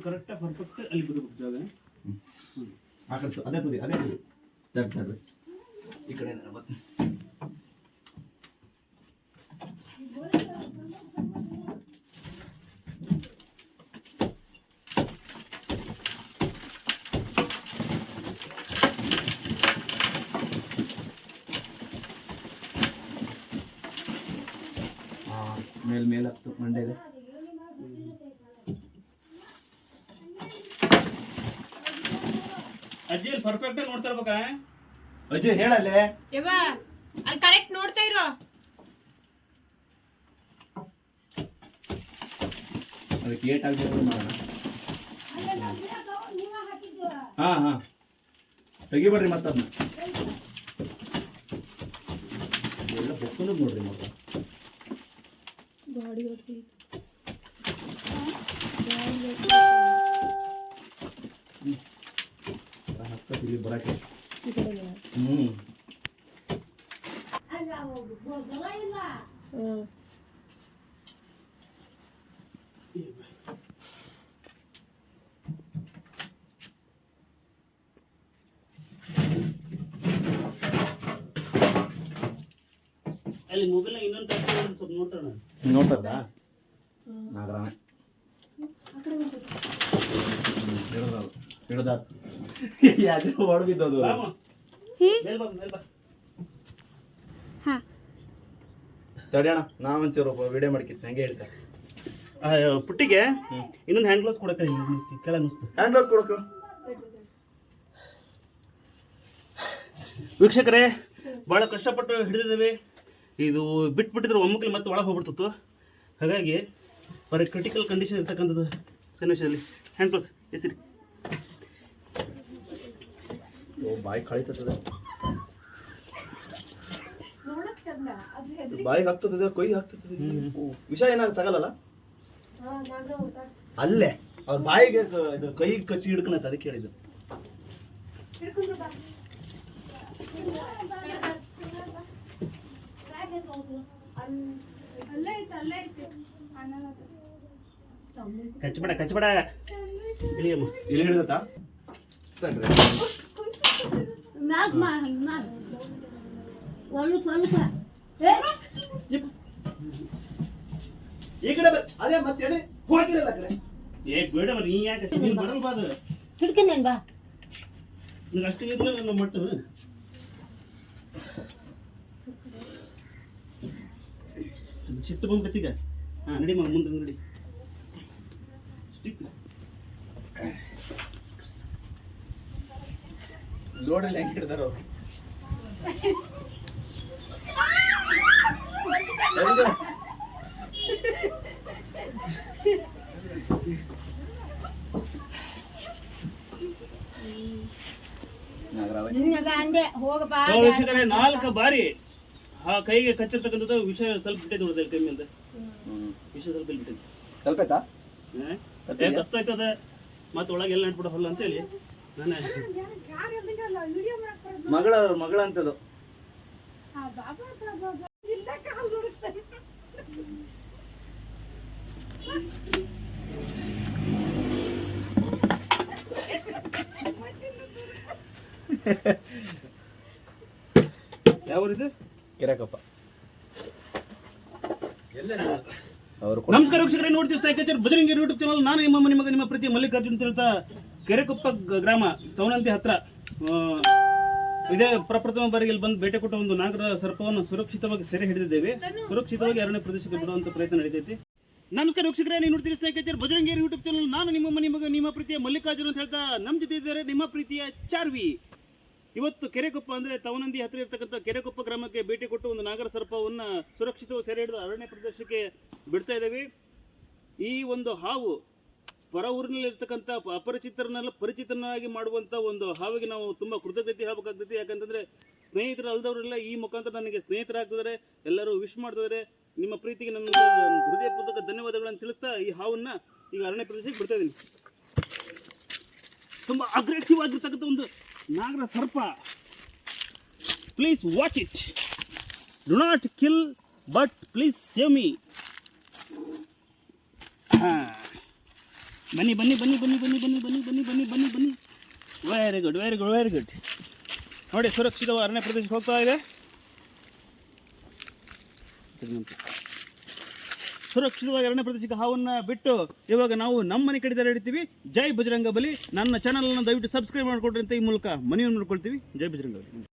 ಕರೆಕ್ಟಾಗಿ ಪರ್ಫೆಕ್ಟ್ ಅಲ್ಲಿ ಬರಬೇಕು ಜಾಗ ಆ ಕಡೆ ತು- ಅದೇ ತುದಿ ಅದೇ ತುದಿ ತಡ್ ತಡ್ರಿ ಈ ಕಡೆ ಏನಾರ ಬತ್- ಆ, ಮೇಲ್ ಮೇಲ್ ಹತ್ತು ಮಂಡೆ ಇದೆ ಅಜ್ಜಿ ಪರ್ಫೆಕ್ಟ್ ಪರ್ಫೆಕ್ಟಾಗಿ ನೋಡ್ತಾ ಇರ್ಬೇಕಾ? ಅಜ್ಜಿ ಹೇಳಲ್ಲೇ ಯವ್ವ ಅಲ್ಲಿ ಕರೆಕ್ಟ್ ನೋಡ್ತಾ ಇರೋ. ಅದಕ್ಕೆ ಏಟ್ ಆಗ್ಬೇಕು ಮಾಡೋಣ. ಹಾ ಹಾ. ತೆಗಿಬೇಡ್ರಿ ಮತ್ತೆ ಅದನ್ನ ಎಲ್ಲ ಹೊಕ್ಕಲು ನೋಡ್ರಿ ಮತ್ತೆ. ಗಾಡಿ ಹೋಗ್ತಿ ಹತ್ತಲ್ಲಿ ಬರಕ್ಕೆ. ಹ್ಮ್. ಹ್ಮ್ ಅಲ್ಲಿ ಮೊಬೈಲ್ ಇನ್ನೊಂದು ಸ್ವಲ್ಪ ನೋಡ್ತಾಳ ನೋಡ್ತಾರ ನಾಗರಾಣ. ಹಿಡ್ದಾತ್ ಯಾಕೆ ಹೊಡ್ಬಿದ್ದದು? ಬಾಮ. ಮೇಲ್ ಬಾ ಮೇಲ್ ಬಾ. ತಡಿಯೋಣ ನಾ ಒಂಚೂರು ವಿಡಿಯೋ ಮಾಡ್ಕಿತ್ತು ಹಂಗೆ ಹೇಳ್ತೆ. ಪುಟ್ಟಿಗೆ ಇನ್ನೊಂದು ಹ್ಯಾಂಡ್ ಗ್ಲೌಸ್ ಕೊಡಕ್ಕೆ ಕೆಳ ಅನಿಸ್ತು ಹ್ಯಾಂಡ್ ಗ್ಲೌಸ್ ಕೊಡಕ್ಕೆ. ವೀಕ್ಷಕರೇ ಭಾಳ ಕಷ್ಟಪಟ್ಟು ಹಿಡಿದಿದ್ದೇವೆ. ಇದು ಬಿಟ್ಬಿಟ್ಟಿದ್ರೆ ಒಮ್ಮಕ್ಲಿ ಮತ್ತೆ ಒಳಗೆ ಹೋಗ್ಬಿಡ್ತಿತ್ತು. ಹಾಗಾಗಿ ಬರೀ ಕ್ರಿಟಿಕಲ್ ಕಂಡೀಷನ್ ಇರ್ತಕ್ಕಂಥದ್ದು ಸನ್ನಿವೇಶದಲ್ಲಿ. ಹ್ಯಾಂಡ್ ಗ್ಲೌಸ್ ಹೆಸರಿ ಬಾಯಿ ಕಳಿತದ ಬಾಯಿಗೆ ಹಾಕ್ತದ ಕೊಯ್ಗೆ ಹಾಕ್ತದ. ವಿಷ ಏನಾಗ ತಗಲ್ಲಲ್ಲ ಅಲ್ಲೇ ಅವ್ರ ಬಾಯಿಗೆ ಇದು ಕೈ ಕಚ್ಚಿ ಹಿಡ್ಕನತ್ತ ಅದಕ್ಕೆ ಹೇಳಿದ್ರು ಕಚ್ಚಬೇಡ ಕಚ್ಚಬೇಡ ಇಳಿಯಮ್ಮ. ಇಲ್ಲಿ ಹಿಡ್ದತ್ತ? ತಡ್ರಿ ಮ್ಯಾಗ್ ಮಾ ಹಿಂಗ್ ಮಾಡ್ ಒಂದು ಸ್ವಲ್ಪ ಈ ಕಡೆ ಬರ್ ಅದೇ ಮತ್ತೆ ಅದೇ ಹೋಗಿರಲ್ಲ ಆ ಕಡೆ ಏ ಬೇಡ ಮರಿ ನೀ ಯಾಕೆ ನೀನು ಬರಲ್ಲ ಬಾ ಅದು ಹಿಡ್ಕೊಂಡೇನ್ ಬಾ. ನಿನಗೆ ಅಷ್ಟು ಇರಲಿಲ್ಲ ನಮ್ಮ ಮಟ್ಟ ಅದು ಸಿಟ್ಟು ಬಂದ್ಬಿಟ್ಟಿಗ ಹಾಂ ನಡಿ ಮಗ ಮುಂದೆ ನಡಿ. ಸ್ಟಿಕ್ ಲೋಡಲ್ಲಿ ಹೆಂಗೆ ಹಿಡ್ದಾರ. ಅವ್ರು ವೀಕ್ಷಕರೇ ನಾಲ್ಕು ಬಾರಿ ಆ ಕೈಗೆ ಕಚ್ಚಿರ್ತಕ್ಕಂಥದ್ದು ವಿಷ ಸ್ವಲ್ಪ ಬಿಟ್ಟೈತೆ ನೋಡಿದೆ ಕೈ ಮೇಲೆ ಹ್ಮ್. ವಿಷ ಸ್ವಲ್ಪ ಇಲ್ಲಿ ತಲುಪಾಯ್ತಾ ಕಷ್ಟ ಆಯ್ತದ ಮತ್ತೆ ಒಳಗೆ ಎಲ್ಲ ನೆಟ್ಬಿಡ ಹೊಲ್ಲ ಅಂತೇಳಿ ಮಗಳ ಮಗಳ ಅಂತದು ಯಾವ ಇದು ಕಿರಕಪ್ಪ. ಅವರು ನಮಸ್ಕಾರ ವೀಕ್ಷಕರೇ ನೋಡ್ತೀವಿ ಬಜರಂಗಿ ಯೂಟ್ಯೂಬ್ ಚಾನಲ್ ನಾನು ನಿಮ್ಮ ನಿಮಗೆ ನಿಮ್ಮ ಪ್ರತಿ ಮಲ್ಲಿಕಾರ್ಜುನ್ ಅಂತ ಹೇಳ್ತಾ ಕೆರೆಕೊಪ್ಪ ಗ್ರಾಮ ಸೌನಂತಿ ಹತ್ರ ಇದೇ ಪ್ರಪ್ರಥಮ ಬಾರಿಗೆ ಬಂದು ಭೇಟಿ ಕೊಟ್ಟ ಒಂದು ನಾಗರ ಸರ್ಪವನ್ನು ಸುರಕ್ಷಿತವಾಗಿ ಸೆರೆ ಹಿಡಿದಿದ್ದೇವೆ. ಸುರಕ್ಷಿತವಾಗಿ ಅರಣ್ಯ ಪ್ರದೇಶಕ್ಕೆ ಬಿಡುವಂತ ಪ್ರಯತ್ನ ನಡೀತೈತಿ. ನಮಸ್ಕಾರ ವೀಕ್ಷಕರೇ, ನೀವು ನೋಡ್ತೀರಿ ಸ್ನೇಹಿತರು ಭಜರಂಗೇರಿ ಯೂಟ್ಯೂಬ್ ಚಾನಲ್ ನಾನು ನಿಮ್ಮ ನಿಮಗೆ ನಿಮ್ಮ ಪ್ರೀತಿಯ ಮಲ್ಲಿಕಾರ್ಜುನ್ ಅಂತ ಹೇಳ್ತಾ ನಮ್ಮ ಜೊತೆ ಇದ್ದಾರೆ ನಿಮ್ಮ ಪ್ರೀತಿಯ ಚಾರ್ವಿ. ಇವತ್ತು ಕೆರೆಕೊಪ್ಪ ಅಂದ್ರೆ ತವನಂದಿ ಹತ್ತಿರ ಇರತಕ್ಕಂಥ ಕೆರೆಕೊಪ್ಪ ಗ್ರಾಮಕ್ಕೆ ಭೇಟಿ ಕೊಟ್ಟು ಒಂದು ನಾಗರ ಸರ್ಪವನ್ನು ಸುರಕ್ಷಿತವಾಗಿ ಸೆರೆ ಹಿಡಿದು ಅರಣ್ಯ ಪ್ರದೇಶಕ್ಕೆ ಬಿಡ್ತಾ ಇದ್ದೇವೆ. ಈ ಒಂದು ಹಾವು ಪರ ಊರಿನಲ್ಲಿ ಇರ್ತಕ್ಕಂಥ ಅಪರಿಚಿತರನ್ನೆಲ್ಲ ಪರಿಚಿತನಾಗಿ ಮಾಡುವಂತ ಒಂದು ಹಾವಿಗೆ ನಾವು ತುಂಬಾ ಕೃತಜ್ಞತೆ ಹೇಳ್ಬೇಕಾಗ್ತೈತಿ ಯಾಕಂತಂದ್ರೆ ಸ್ನೇಹಿತರು ಅಲ್ದವರೆಲ್ಲ, ಈ ಮುಖಾಂತರ ನನಗೆ ಸ್ನೇಹಿತರಾಗ್ತಿದ್ದಾರೆ, ಎಲ್ಲರೂ ವಿಶ್ ಮಾಡ್ತಿದ್ದಾರೆ. ನಿಮ್ಮ ಪ್ರೀತಿಗೆ ನನ್ನ ಹೃದಯಪೂರ್ವಕ ಧನ್ಯವಾದಗಳನ್ನು ತಿಳಿಸ್ತಾ ಈ ಹಾವನ್ನ ಈಗ ಅರಣ್ಯ ಪ್ರದೇಶಕ್ಕೆ ಬಿಡ್ತಾ ಇದ್ದೀನಿ. ತುಂಬಾ ಅಗ್ರೆಸಿವ್ ಆಗಿರ್ತಕ್ಕಂಥ ಒಂದು ನಾಗರ ಸರ್ಪ. Please watch it do not kill but please save me ಬನ್ನಿ ಬನ್ನಿ ಬನ್ನಿ ಬನ್ನಿ ಬನ್ನಿ ಬನ್ನಿ ಬನ್ನಿ ಬನ್ನಿ ಬನ್ನಿ ಬನ್ನಿ ಬನ್ನಿ very good very good very good ನೋಡಿ ಸುರಕ್ಷಿತವಾಗಿ ಅರಣ್ಯ ಪ್ರದೇಶಕ್ಕೆ ಹೋಗ್ತಾ ಇದೆ ಸುರಕ್ಷಿತವಾಗಿ ಅರಣ್ಯ ಪ್ರದೇಶಕ್ಕೆ ಹಾವನ್ನು ಬಿಟ್ಟು ಇವಾಗ ನಾವು ನಮ್ಮ ಮನೆ ಕಡೆ ಹಿಡಿತೀವಿ ಜೈ ಬಜರಂಗ ಬಲಿ ನನ್ನ ಚಾನಲನ್ನು ದಯವಿಟ್ಟು ಸಬ್ಸ್ಕ್ರೈಬ್ ಮಾಡಿಕೊಡ್ರಿ ಅಂತ ಈ ಮೂಲಕ ಮನೆಯನ್ನು ನೋಡ್ಕೊಳ್ತೀವಿ ಜೈ ಬಜರಂಗ ಬಲಿ